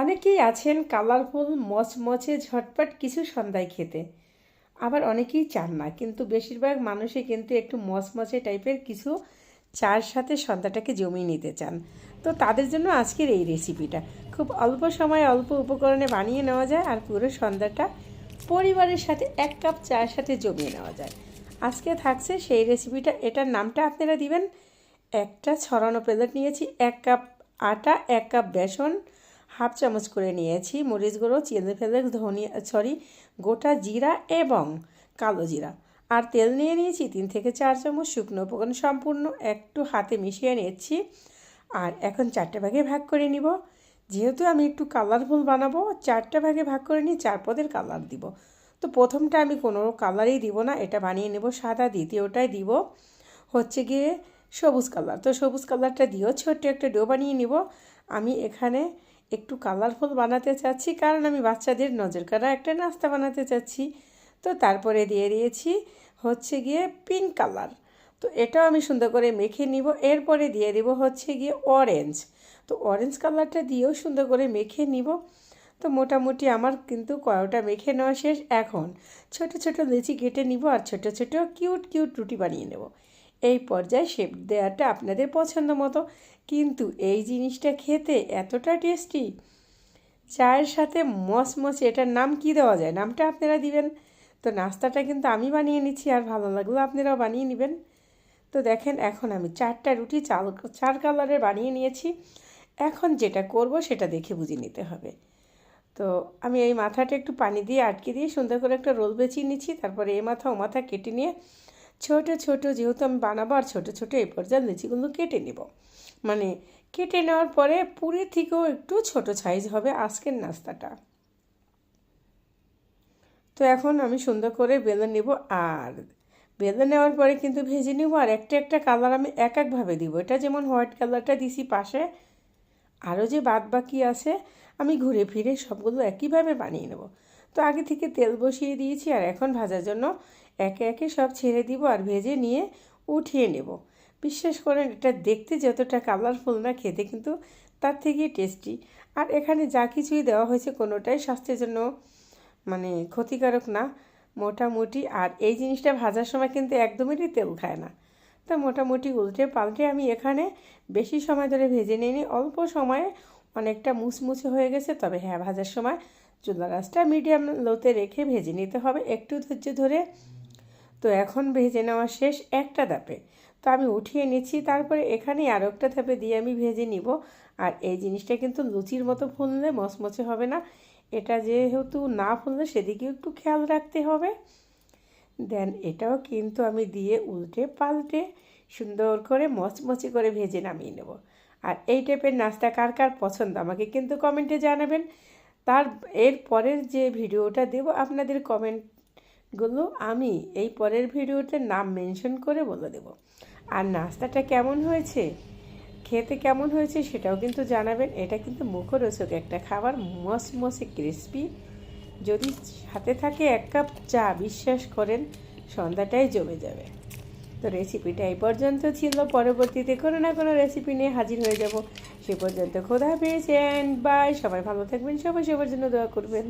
অনেকেই আছেন কালারফুল, মচমচে, ঝটপট কিছু সন্ধ্যায় খেতে। আবার অনেকেই চান না, কিন্তু বেশিরভাগ মানুষই কিন্তু একটু মচমচে টাইপের কিছু চার সাথে সন্ধ্যাটাকে জমিয়ে নিতে চান। তো তাদের জন্য আজকের এই রেসিপিটা খুব অল্প সময়ে অল্প উপকরণে বানিয়ে নেওয়া যায় আর পুরো সন্ধ্যাটা পরিবারের সাথে এক কাপ চায়ের সাথে জমিয়ে নেওয়া যায়। আজকে থাকছে সেই রেসিপিটা এটার নামটা আপনারা দিবেন? একটা ছড়ানো প্লেট নিয়েছি, এক কাপ আটা, এক কাপ বেসন হাফ চামচ করে নিয়েছি মরিচ গুঁড়ো চিলি ফ্লেক্স ধনিয়া সরি গোটা জিরা এবং কালো জিরা। আর তেল নিয়ে নিয়েছি তিন থেকে চার চামচ শুকনো উপকরণ সম্পূর্ণ একটু হাতে মিশিয়ে নিচ্ছি আর এখন চারটে ভাগে ভাগ করে নিব। যেহেতু আমি একটু কালারফুল বানাবো, চারটে ভাগে ভাগ করে নিয়ে চার পদের কালার দিব। তো প্রথমটা আমি কোনো কালারই দিব না, এটা বানিয়ে নেব সাদা দ্বিতীয়টায় দিব হচ্ছে গিয়ে সবুজ কালার তো সবুজ কালারটা দিয়েও ছোট্ট একটা ডো বানিয়ে নিব। আমি এখানে একটু কালারফুল বানাতে চাচ্ছি, কারণ আমি বাচ্চাদের নজর কাড়া একটা নাস্তা বানাতে চাচ্ছি। তো তারপরে দিয়ে দিয়েছি হচ্ছে গিয়ে পিঙ্ক কালার তো এটাও আমি সুন্দর করে মেখে নিব, এরপরে দিয়ে দেব হচ্ছে গিয়ে অরেঞ্জ তো অরেঞ্জ কালারটা দিয়েও সুন্দর করে মেখে নিব। তো মোটামুটি আমার কিন্তু কয়টা মেখে নেওয়া শেষ। এখন ছোট ছোট লিচি কেটে নিব আর ছোট ছোট কিউট কিউট রুটি বানিয়ে নেব। এই পর্যায়ে শেপ দেওয়াটা আপনাদের পছন্দ মতো। কিন্তু এই জিনিসটা খেতে এতটা টেস্টি। চায়ের সাথে মসমস এটার নাম কি দেওয়া যায়? নামটা আপনারা দিবেন। তো নাস্তাটা কিন্তু আমি বানিয়ে নিচ্ছি আর ভালো লাগল আপনারাও বানিয়ে নেবেন। তো দেখেন, এখন আমি চারটা রুটি চাল, চার কালারের বানিয়ে নিয়েছি। এখন যেটা করব সেটা দেখে বুঝে নিতে হবে। তো আমি এই মাথাটা একটু পানি দিয়ে আটকে দিয়ে সুন্দর করে একটা রোল বেছিয়ে নিচ্ছি। তারপরে এই মাথা ও মাথা কেটে নিয়ে ছোট ছোট যেহেতু আমি বানাবো আর ছোটো ছোটো এই পর্যায়ে লিচিগুলো কেটে নেব। মানে কেটে নেওয়ার পরে পুরীর থেকেও একটু ছোট সাইজ হবে আজকের নাস্তাটা। তো এখন আমি সুন্দর করে বেঁধে নেব আর বেঁধে নেওয়ার পরে কিন্তু ভেজে নেব আর একটা একটা কালার আমি এক একভাবে দিব। এটা যেমন হোয়াইট কালারটা দিছি পাশে, আরও যে বাদ বাকি আছে, আমি ঘুরে ফিরে সবগুলো একইভাবে বানিয়ে নেব। তো আগে থেকে তেল বসিয়ে দিয়েছি আর এখন ভাজার জন্য একে একে সব ছেড়ে দিব আর ভেজে নিয়ে উঠিয়ে নেব। বিশ্বাস করেন, এটা দেখতে যতটা কালারফুল না, খেতে কিন্তু তার থেকেই টেস্টি আর এখানে যা কিছুই দেওয়া হয়েছে কোনোটাই স্বাস্থ্যের জন্য মানে ক্ষতিকারক না, মোটামুটি। আর এই জিনিসটা ভাজার সময় কিন্তু একদমই তেল খায় না। তা মোটামুটি উল্টে পাল্টে আমি এখানে বেশি সময় ধরে ভেজে নিইনি। অল্প সময়ে অনেকটা মুচমুচে হয়ে গেছে, তবে হ্যাঁ ভাজার সময় চুলা গাছটা মিডিয়াম লোতে রেখে ভেজে নিতে হবে। একটু ধৈর্য ধরে। তো এখন ভেজে নেওয়া শেষ একটা ধাপে। তো আমি উঠিয়ে নিচ্ছি, তারপরে এখানে আরও একটা ধাপে দিয়ে আমি ভেজে নিব। আর এই জিনিসটা কিন্তু লুচির মতো ফুললে মচমচে হবে না। এটা যেহেতু না ফুললে সেদিকেও একটু খেয়াল রাখতে হবে। দেন এটাও কিন্তু আমি দিয়ে উল্টে পাল্টে সুন্দর করে মচমচে করে ভেজে নামিয়ে নেব। আর এই টাইপের নাস্তা কার কার পছন্দ? আমাকে কিন্তু কমেন্টে জানাবেন। তার, এর পরের যে ভিডিওটা দেব, আপনাদের কমেন্টগুলো আমি এই পরের ভিডিওতে নাম মেনশন করে বলে দেব। আর নাস্তাটা কেমন হয়েছে? খেতে কেমন হয়েছে সেটাও কিন্তু জানাবেন। এটা কিন্তু মুখরোচক একটা খাবার মসমসে ক্রিসপি যদি সাথে থাকে এক কাপ চা, বিশ্বাস করেন সন্ধ্যাটাই জমে যাবে। তো রেসিপিটা এই পর্যন্ত ছিল। পরবর্তীতে কোনো না কোনো রেসিপি নিয়ে হাজির হয়ে যাব। সে পর্যন্ত খোদা পেয়েছেন বাই সবাই ভালো থাকবেন, সবাই সবার জন্য দোয়া করবেন।